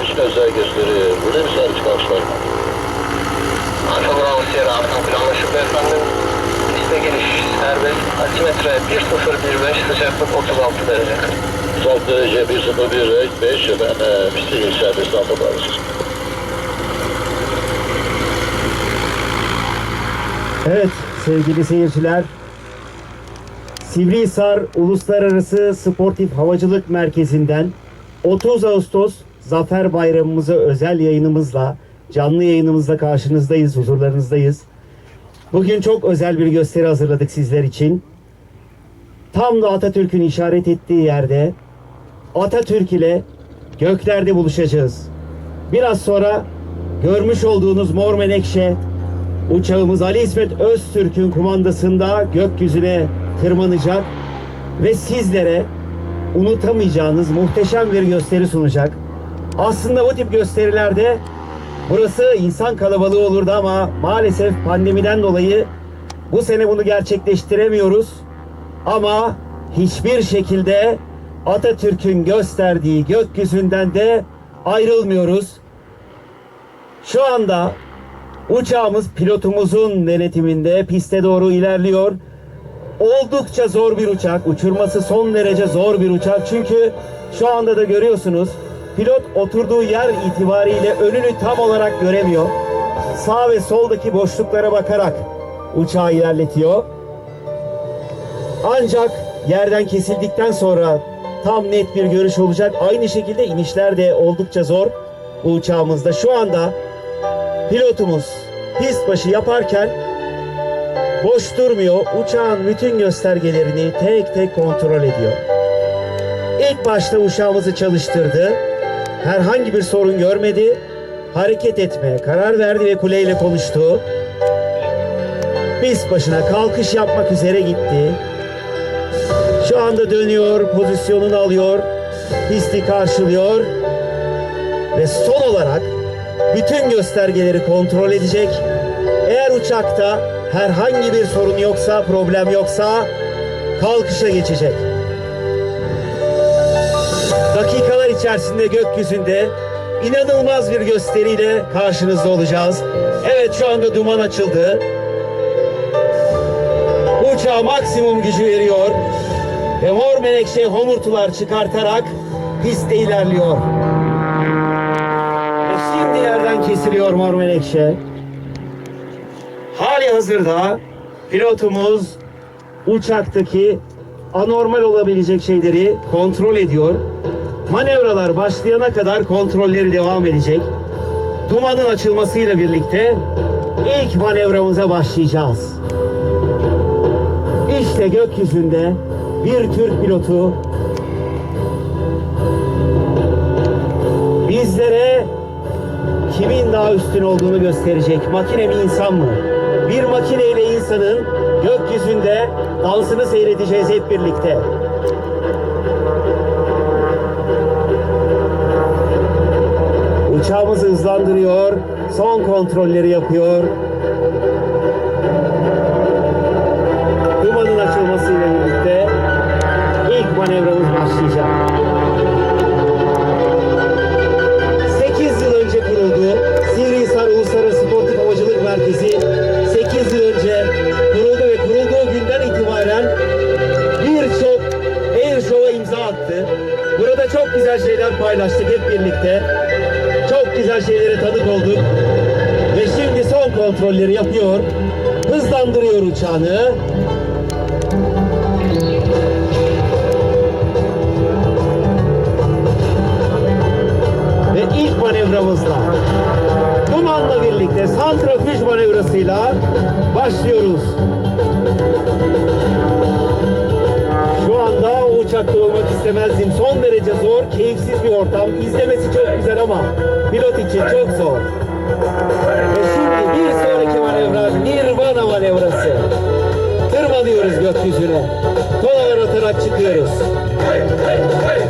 bütün özel gösteri. Bu ne güzel çıkarmışlar. Alfa Bravo Sierra Artan planlaşıldı efendim. Piste giriş serbest. Altimetre 1015 sıcaklık 36 derece. 36 derece 101 5 efendim. Pisti giriş serbest alfa bağlısı. Evet sevgili seyirciler. Sivrihisar Uluslararası Sportif Havacılık Merkezi'nden 30 Ağustos Zafer Bayramımızı özel yayınımızla, canlı yayınımızla karşınızdayız, huzurlarınızdayız. Bugün çok özel bir gösteri hazırladık sizler için. Tam da Atatürk'ün işaret ettiği yerde Atatürk ile göklerde buluşacağız. Biraz sonra görmüş olduğunuz Mor Menekşe Uçağımız Ali İsmet Öztürk'ün kumandasında gökyüzüne tırmanacak ve sizlere unutamayacağınız muhteşem bir gösteri sunacak. Aslında bu tip gösterilerde burası insan kalabalığı olurdu ama maalesef pandemiden dolayı bu sene bunu gerçekleştiremiyoruz. Ama hiçbir şekilde Atatürk'ün gösterdiği gökyüzünden de ayrılmıyoruz. Şu anda Uçağımız pilotumuzun denetiminde piste doğru ilerliyor. Oldukça zor bir uçak. Uçurması son derece zor bir uçak. Çünkü şu anda da görüyorsunuz pilot oturduğu yer itibariyle önünü tam olarak göremiyor. Sağ ve soldaki boşluklara bakarak uçağı ilerletiyor. Ancak yerden kesildikten sonra tam net bir görüş olacak. Aynı şekilde inişler de oldukça zor bu uçağımızda. Şu anda pilotumuz pist başı yaparken boş durmuyor. Uçağın bütün göstergelerini tek tek kontrol ediyor. İlk başta uçağımızı çalıştırdı. Herhangi bir sorun görmedi. Hareket etmeye karar verdi ve kuleyle konuştu. Pist başına kalkış yapmak üzere gitti. Şu anda dönüyor, pozisyonunu alıyor, pisti karşılıyor ve son olarak bütün göstergeleri kontrol edecek. Eğer uçakta herhangi bir sorun yoksa, problem yoksa kalkışa geçecek. Dakikalar içerisinde gökyüzünde inanılmaz bir gösteriyle karşınızda olacağız. Evet şu anda duman açıldı. Uçağa maksimum gücü veriyor ve mor menekşe homurtular çıkartarak pistte ilerliyor. Ve şimdi yerden kesiliyor mor menekşe. Hali hazırda pilotumuz uçaktaki anormal olabilecek şeyleri kontrol ediyor. Manevralar başlayana kadar kontrolleri devam edecek. Dumanın açılmasıyla birlikte ilk manevramıza başlayacağız. İşte gökyüzünde bir Türk pilotu bizlere kimin daha üstün olduğunu gösterecek. Makine mi insan mı? Bir makine ile insanın gökyüzünde dansını seyredeceğiz hep birlikte. Uçağımızı hızlandırıyor, son kontrolleri yapıyor. Dumanın açılmasıyla birlikte ilk manevramız başlayacak. 8 yıl önce kuruldu. Sivrihisar Uluslararası Sportif Havacılık Merkezi 8 yıl önce kuruldu ve kurulduğu günden itibaren birçok air show'a imza attı. Burada çok güzel şeyler paylaştık hep birlikte. Güzel şeylere tanık olduk. Ve şimdi son kontrolleri yapıyor. Hızlandırıyor uçağını. Ve ilk manevramızla dumanla birlikte santrafüj manevrasıyla başlıyoruz. Uçakta olmak istemezdim. Son derece zor, keyifsiz bir ortam. İzlemesi çok güzel ama pilot için çok zor. Ve şimdi bir sonraki manevra Nirvana manevrası. Tırmanıyoruz gökyüzüne. Kolalar atarak çıkıyoruz. Ve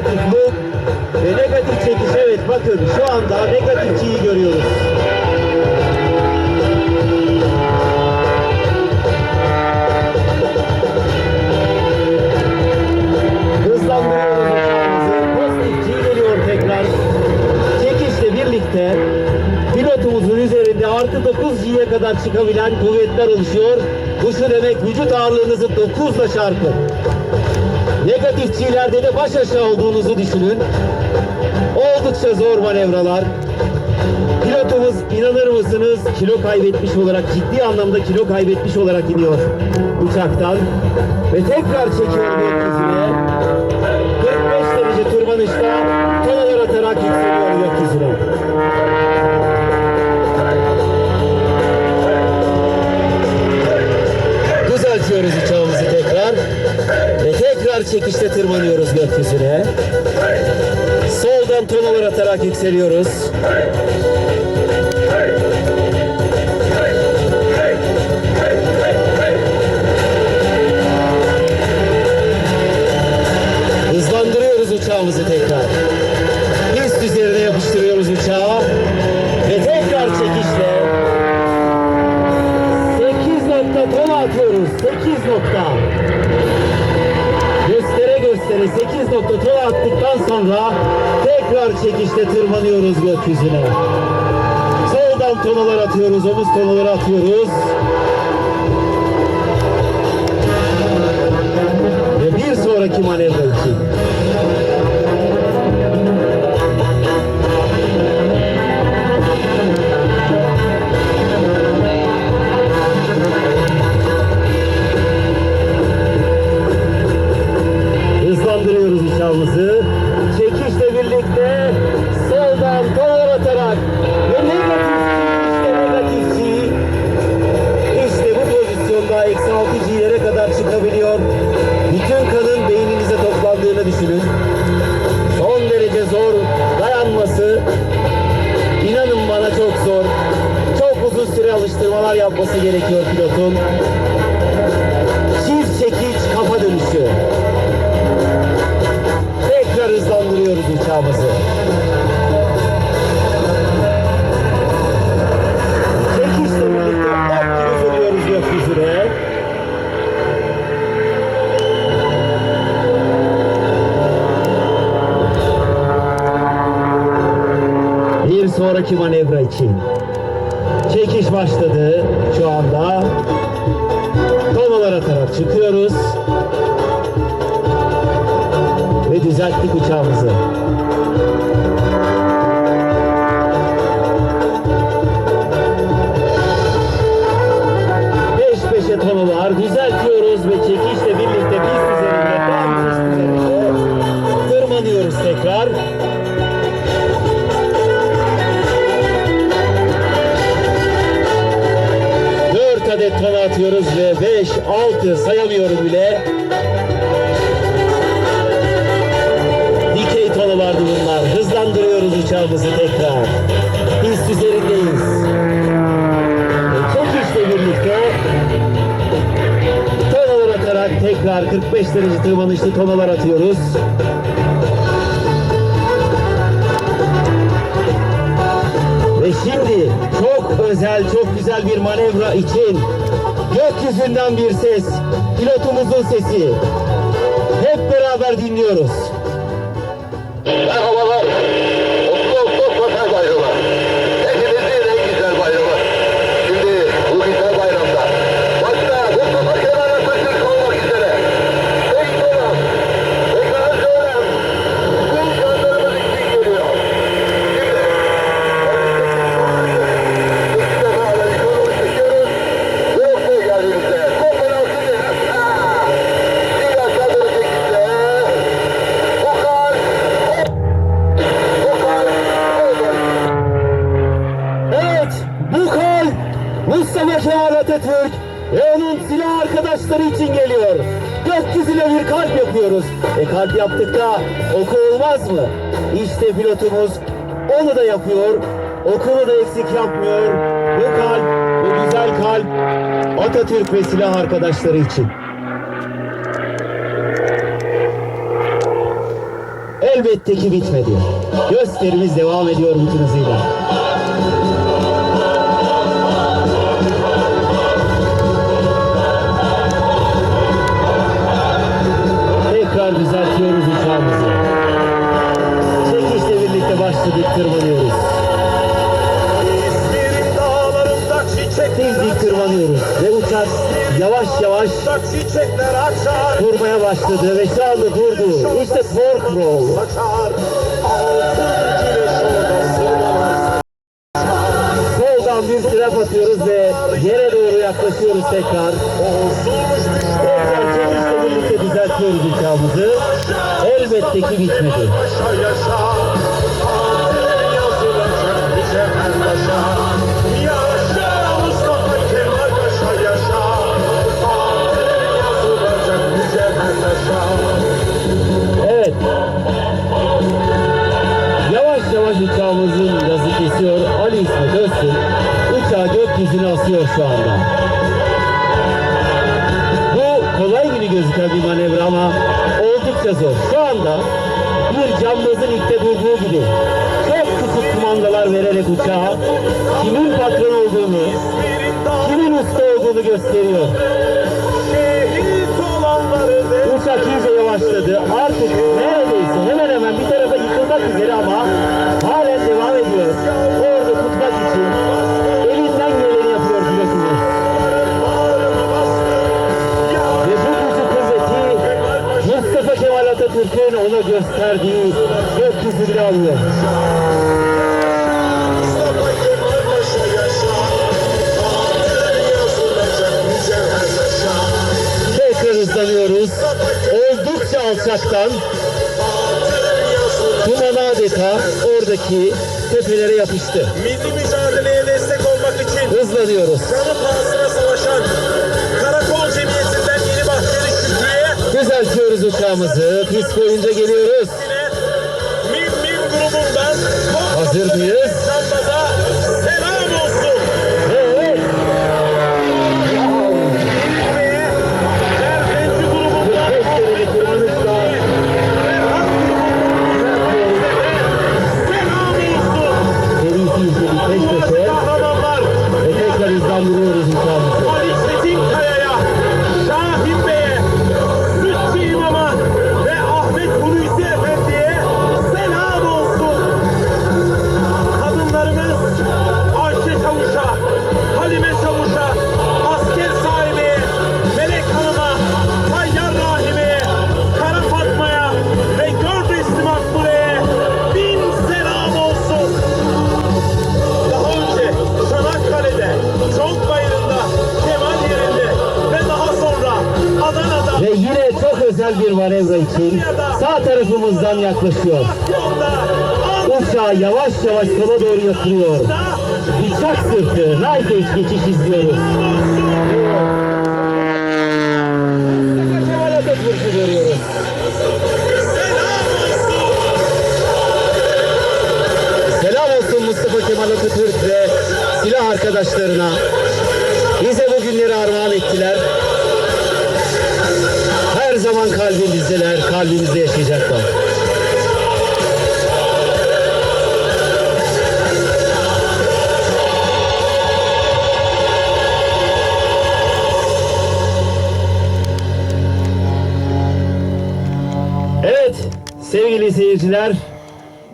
Negatif loop ve negatif çekiş. Evet bakın şu anda negatif G'yi görüyoruz. Hızlandırıyoruz uçağımızı. Pozitif G geliyor tekrar. Çekişle birlikte pilotumuzun üzerinde artı 9 G'ye kadar çıkabilen kuvvetler oluşuyor. Bu şu demek vücut ağırlığınızı 9 ile çarpın. Negatif G'lerde de baş aşağı olduğunuzu düşünün. Oldukça zor manevralar. Pilotumuz inanır mısınız kilo kaybetmiş olarak ciddi anlamda kilo kaybetmiş olarak iniyor uçaktan. Ve tekrar çekiyor gökyüzüne. 45 derece tırmanışta tonalar atarak yükseliyor gökyüzüne. Düzeltiyoruz uçağımızı tekrar. Tekrar çekişte tırmanıyoruz gökyüzüne. Soldan tonalar atarak yükseliyoruz. Hızlandırıyoruz uçağımızı tekrar. Sonra tekrar çekişle tırmanıyoruz gökyüzüne. Soldan tonalar atıyoruz, omuz tonaları atıyoruz. Ve bir sonraki manevra için. Süre alıştırmalar yapması gerekiyor pilotun. Çift çekiç kafa dönüşü. Tekrar hızlandırıyoruz uçağımızı. Çekişle birlikte gökyüzüne. Bir sonraki manevra için. Çekiş başladı şu anda. Tonalar atarak çıkıyoruz. Ve düzelttik uçağımızı. Peş peşe tonalar düzeltiyoruz ve Tona atıyoruz ve beş, altı sayamıyorum bile. Dikey tonalardı bunlar. Hızlandırıyoruz uçağımızı tekrar. Pist üzerindeyiz. Ve çekişle birlikte tonalar atarak tekrar 45 derece tırmanışlı tonalar atıyoruz. Ve şimdi çok özel, çok güzel bir manevra için gökyüzünden bir ses, pilotumuzun sesi. Hep beraber dinliyoruz. Merhabalar. Mutlu Bayramı. Kalp yaptık da oku olmaz mı? İşte pilotumuz onu da yapıyor. Okunu da eksik yapmıyor. Bu kalp, bu güzel kalp Atatürk ve silah arkadaşları için. Elbette ki bitmedi. Gösterimiz devam ediyor bütün hızıyla. Yavaş yavaş durmaya başladı ve şu anda durdu. İşte torque roll. Soldan bir trap atıyoruz ve yere doğru yaklaşıyoruz tekrar. Tekrar çekişle düzeltiyoruz uçağımızı. Elbette ki bitmedi. Kimin patron olduğunu, kimin usta olduğunu gösteriyor. Uçak iyice yavaşladı. Artık neredeyse hemen hemen bir tarafa yıkılmak üzere ama halen devam ediyor. Orada tutmak için elinden geleni yapıyor. Ya Ve bu gücü kuvveti Mustafa Kemal Atatürk'ün ona gösterdiği gökyüzünde alıyor. Yazılacak. duman adeta oradaki tepelere yapıştı. Milli mücadeleye destek olmak için Hızlanıyoruz. canı pahasına savaşan Karakol Cemiyeti'nden Yeni Bahçeli Şükrü'ye Düzeltiyoruz uçağımızı. Pist boyunca geliyoruz. Mim Mim grubundan Hazır mıyız? Yaklaşıyor. Uçağı yavaş yavaş sola doğru yatırıyor. Bıçak sırtı, edge geçiş izliyoruz. Selam olsun Mustafa Kemal Atatürk ve silah arkadaşlarına. Bize bu günleri armağan ettiler. Her zaman kalbimizdeler, kalbimizde yaşayacaklar. Sevgili seyirciler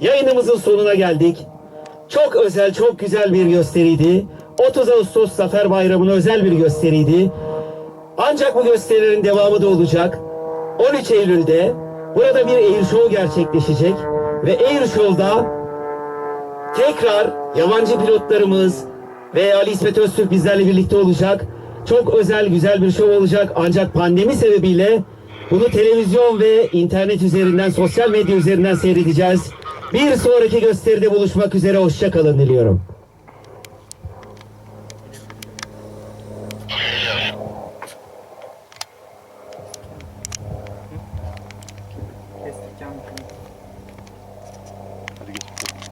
yayınımızın sonuna geldik. Çok özel, çok güzel bir gösteriydi. 30 Ağustos Zafer Bayramı'na özel bir gösteriydi. Ancak bu gösterilerin devamı da olacak. 13 Eylül'de burada bir Air Show gerçekleşecek ve Air Show'da tekrar yabancı pilotlarımız ve Ali İsmet Öztürk bizlerle birlikte olacak. Çok özel güzel bir show olacak ancak pandemi sebebiyle bunu televizyon ve internet üzerinden sosyal medya üzerinden seyredeceğiz. Bir sonraki gösteride buluşmak üzere hoşça kalın diliyorum.